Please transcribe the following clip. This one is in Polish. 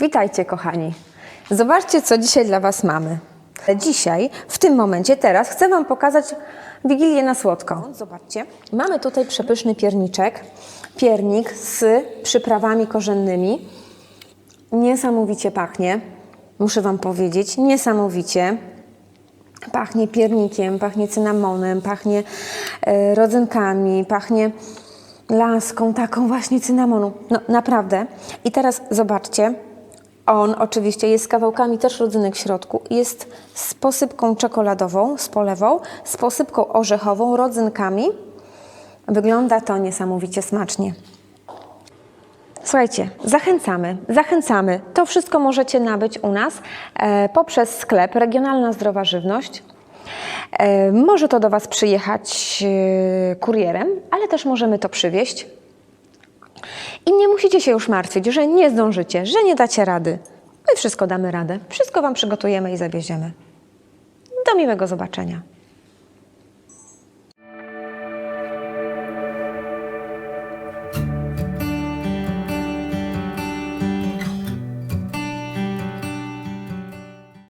Witajcie, kochani. Zobaczcie, co dzisiaj dla Was mamy. Dzisiaj, w tym momencie, teraz chcę Wam pokazać Wigilię na słodko. Zobaczcie. Mamy tutaj przepyszny pierniczek. Piernik z przyprawami korzennymi. Niesamowicie pachnie, muszę Wam powiedzieć, niesamowicie. Pachnie piernikiem, pachnie cynamonem, pachnie e, rodzynkami, pachnie laską taką właśnie cynamonu. No naprawdę. I teraz zobaczcie, on oczywiście jest z kawałkami też rodzynek w środku. Jest z posypką czekoladową, z polewą, z posypką orzechową, rodzynkami. Wygląda to niesamowicie smacznie. Słuchajcie, zachęcamy, zachęcamy. To wszystko możecie nabyć u nas e, poprzez sklep Regionalna Zdrowa Żywność. E, może to do Was przyjechać e, kurierem, ale też możemy to przywieźć. I nie musicie się już martwić, że nie zdążycie, że nie dacie rady. My wszystko damy radę. Wszystko Wam przygotujemy i zawieziemy. Do miłego zobaczenia.